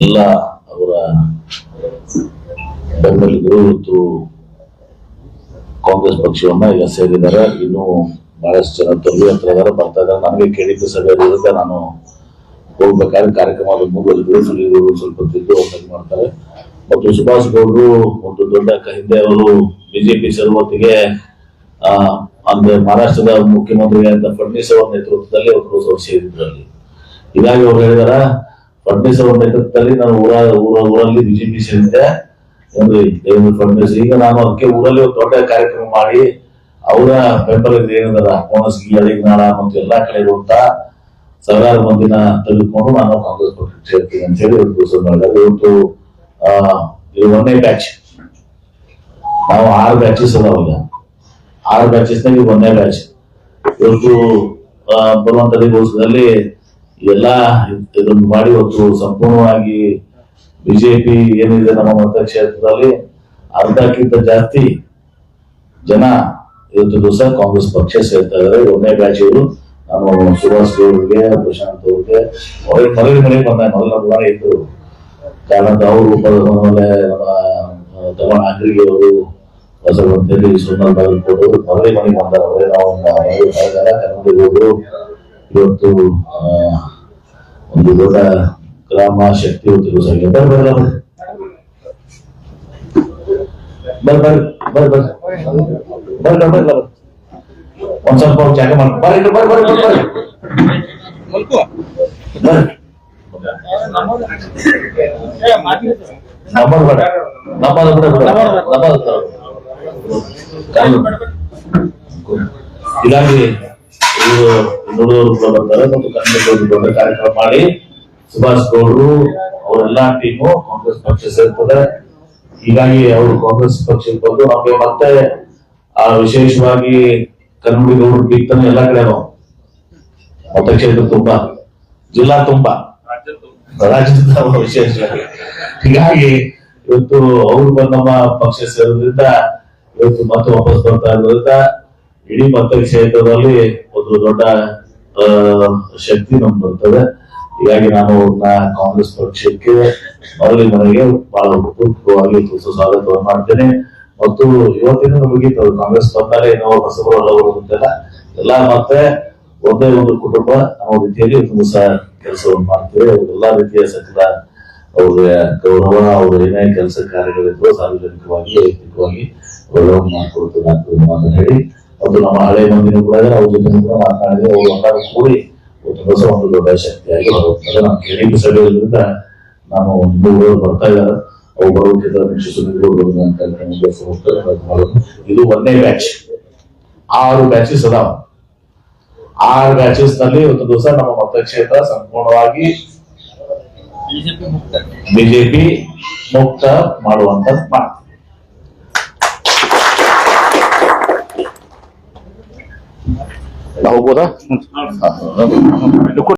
ಎಲ್ಲ ಅವರ ಬೆಂಬಲಿಗರು ಇವತ್ತು ಕಾಂಗ್ರೆಸ್ ಪಕ್ಷವನ್ನ ಈಗ ಸೇರಿದ್ದಾರೆ. ಇನ್ನು ಬಹಳಷ್ಟು ಜನ ತೊಂದರೆ ಹತ್ರ ಇದಾರೆ ಬರ್ತಾ ಇದ್ದಾರೆ. ನನಗೆ ಕೇಳಿದ್ದು ಸಭೆ ಇರುತ್ತೆ. ನಾನು ಹೋಗ್ಬೇಕಾದ್ರೆ ಕಾರ್ಯಕ್ರಮ ಮುಂದುವರೆದು ಸುಲಿಗಳು ಸ್ವಲ್ಪ ತಿದ್ದು ಒಪ್ಪಿಗೆ ಮಾಡ್ತಾರೆ. ಮತ್ತು ಸುಭಾಷ್ ಗೌಡರು ಒಂದು ದೊಡ್ಡ ಹಿಂದೆ ಅವರು ಬಿಜೆಪಿ ಆ, ಅಂದ್ರೆ ಮಹಾರಾಷ್ಟ್ರದ ಮುಖ್ಯಮಂತ್ರಿ ಅಂತ ಫಡ್ನೀಸ್ ಅವರ ನೇತೃತ್ವದಲ್ಲಿ ಅವರು ಸೇರಿದ್ರು ಅಲ್ಲಿ. ಹೀಗಾಗಿ ಅವ್ರು ಹೇಳಿದಾರ ಫಡ್ನೀಸ್ ಅವರ ನೇತೃತ್ವದಲ್ಲಿ ನಾನು ಊರ ಊರ, ಊರಲ್ಲಿ ಬಿಜೆಪಿ ಸೇರಿದ್ದೆ ಒಂದು ದೇವೇಂದ್ರ ಫಡ್ನೀಸ್ ಈಗ ನಾನು ಅದಕ್ಕೆ ಊರಲ್ಲಿ ಒಂದು ದೊಡ್ಡ ಕಾರ್ಯಕ್ರಮ ಮಾಡಿ, ಅವರ ಬೆಂಬಲಿಗರು ಏನಿದಾರ ಕೋಣಸ್ಗಿ ಅಡಿಗನಾಳ ಮತ್ತು ಎಲ್ಲಾ ಕಡೆ ಇರುವಂತ ಸಾವಿರಾರು ಮಂದಿನ ತೆಗೆದುಕೊಂಡು ನಾನು ಕಾಂಗ್ರೆಸ್ ಪಕ್ಷಕ್ಕೆ ಸೇರ್ತೀನಿ ಅಂತ ಹೇಳಿ ಇವತ್ತು ಘೋಷಣೆ ಮಾಡಿದ್ದಾರೆ. ಇವತ್ತು ಇದು ಒಂದೇ ಬ್ಯಾಚ್ ನಾವು ಆರು ಬ್ಯಾಚಸ್ ಅದಾವ ಆರು ಬ್ಯಾಚಸ್ ನಾಗ ಒಂದೇ ಬ್ಯಾಚ್ ಇವತ್ತು ಬರುವಂತ ದಿವಸದಲ್ಲಿ ಎಲ್ಲ ಇದನ್ನು ಮಾಡಿ ಇವತ್ತು ಸಂಪೂರ್ಣವಾಗಿ ಬಿಜೆಪಿ ಏನಿದೆ ನಮ್ಮ ಮತಕ್ಷೇತ್ರದಲ್ಲಿ ಅರ್ಧಕ್ಕಿಂತ ಜಾಸ್ತಿ ಜನ ಇವತ್ತು ದಿವಸ ಕಾಂಗ್ರೆಸ್ ಪಕ್ಷ ಸೇರ್ತಾ ಇದ್ದಾರೆ. ಒಮ್ಮೆ ಬ್ಯಾಚ್ ಇವರು. ನಾನು ಸುಭಾಷ್ ಗೌಡ್ರಿಗೆ ಪ್ರಶಾಂತ್ ಅವ್ರಿಗೆ ಅವ್ರಿಗೆ ಮೊದಲ ಮನೆ ಬಂದ. ಮೊದಲ ಮನೆ ಇದ್ರು. ಕಾರಣ ಅವರು ಆಮೇಲೆ ನಮ್ಮ ತಮ್ಮ ನಾಗರಿಗೆ ಅವರು ಹೊಸವಂತೇಳಿ ಸುಂದರ ಬಾಗಲಕೋಟೆ ಮೊದಲೇ ಮನೆಗೆ ಬಂದಾರ ಅವರೇ ನಾವು ಕನ್ನಡಿಗರು ಇವತ್ತು ಒಂದು ದೊಡ್ಡ ಗ್ರಾಮ ಶಕ್ತಿ ದಿವಸ. ಬರ್ರಿ ಬರ್ರಿ ಬರ್ರಿ. ಬರ್ರಿ ಬರ್ರಿ ಬರ್ರಿ ಬರ್ರಿ. ಒಂದ್ ಸ್ವಲ್ಪ ಜಾಗ ಮಾಡಿ ಬರ್ರಿ ಬರ್ರಿ ಬರ್ರಿ ಬರ್ರಿ ನೋಡುವವರು ಕೂಡ ಬರ್ತಾರೆ ಮತ್ತು ದೊಡ್ಡ ಕಾರ್ಯಕ್ರಮ ಮಾಡಿ ಸುಭಾಷ್ ಗೌಡರು ಅವರೆಲ್ಲಾ ಟೀಮು ಕಾಂಗ್ರೆಸ್ ಪಕ್ಷ ಸೇರ್ತದೆ. ಹೀಗಾಗಿ ಅವರು ಕಾಂಗ್ರೆಸ್ ಪಕ್ಷಕ್ಕೆ ಬಂದು ನಮಗೆ ಮತ್ತೆ ಆ ವಿಶೇಷವಾಗಿ ಕನ್ನಡಿಗರು ಬೀಗ್ತಾನೆ ಎಲ್ಲಾ ಕಡೆ ಮತಕ್ಷೇತ್ರ ತುಂಬಾ, ಜಿಲ್ಲಾ ತುಂಬಾ, ರಾಜ್ಯದ ವಿಶೇಷವಾಗಿ. ಹೀಗಾಗಿ ಇವತ್ತು ಅವರು ನಮ್ಮ ಪಕ್ಷ ಸೇರೋದ್ರಿಂದ, ಇವತ್ತು ಮತ್ತೆ ವಾಪಸ್ ಬರ್ತಾ ಇರೋದ್ರಿಂದ ಇಡೀ ಮತಕ್ಷೇತ್ರದಲ್ಲಿ ಒಂದು ದೊಡ್ಡ ಶಕ್ತಿ ನಮ್ಗೆ ಬರ್ತದೆ. ಹೀಗಾಗಿ ನಾನು ಅವ್ರನ್ನ ಕಾಂಗ್ರೆಸ್ ಪಕ್ಷಕ್ಕೆ ಮರಳಿ ಮನೆಗೆ ಬಹಳ ಇವತ್ತು ಸ್ವಾಗತವನ್ನು ಮಾಡ್ತೇನೆ. ಮತ್ತು ಇವತ್ತಿನ ನಮಗೆ ಕಾಂಗ್ರೆಸ್ ಬಂದಾಗ ಏನೋ ಅವರು ಅಂತೆಲ್ಲ, ಎಲ್ಲ ಮತ್ತೆ ಒಂದೇ ಒಂದು ಕುಟುಂಬ ಅನ್ನೋ ರೀತಿಯಲ್ಲಿ ಸಹ ಕೆಲಸವನ್ನು ಮಾಡ್ತೇವೆ. ಎಲ್ಲ ರೀತಿಯ ಸಕಲ ಅವ್ರ ಗೌರವ ಅವ್ರ ಏನೇ ಕೆಲಸ ಕಾರ್ಯಗಳಿದ್ರು ಸಾರ್ವಜನಿಕವಾಗಿ ವೈಯಕ್ತಿಕವಾಗಿ ಗೌರವ ಮಾಡಿಕೊಡ್ತೇನೆ ಅಂತ ಹೇಳಿ. ಮತ್ತು ನಮ್ಮ ಹಳೆ ಮಂದಿನೂ ಕೂಡ ಅವ್ರ ಜೊತೆ ಮಾತನಾಡಿದ್ರೆ ಅವರು ಕೂಡಿ ಒಂದು ಹೊಸ ಒಂದು ದೊಡ್ಡ ಶಕ್ತಿಯಾಗಿ ಬರುತ್ತೆ ನಾನು ಕೇಳಿದ ಸಭೆಯಿಂದ ನಾನು ಒಂದು ಬರ್ತಾ ಇದ್ದಾರೆ. ಅವು ಬರುತ್ತಿದ್ದ ಇದು ಒಂದೇ ಬ್ಯಾಚ್ ಆರು ಬ್ಯಾಚಸ್ ಅದಾವ. ಆರು ಬ್ಯಾಚಸ್ನಲ್ಲಿ ಒಂದು ದಿವಸ ನಮ್ಮ ಮತಕ್ಷೇತ್ರ ಸಂಪೂರ್ಣವಾಗಿ ಬಿಜೆಪಿ ಮುಕ್ತ. ಮಾಡುವಂತ ಮಾಡ್ತೀವಿ ನಾವು ಹೋಗ್ಬೋದಾ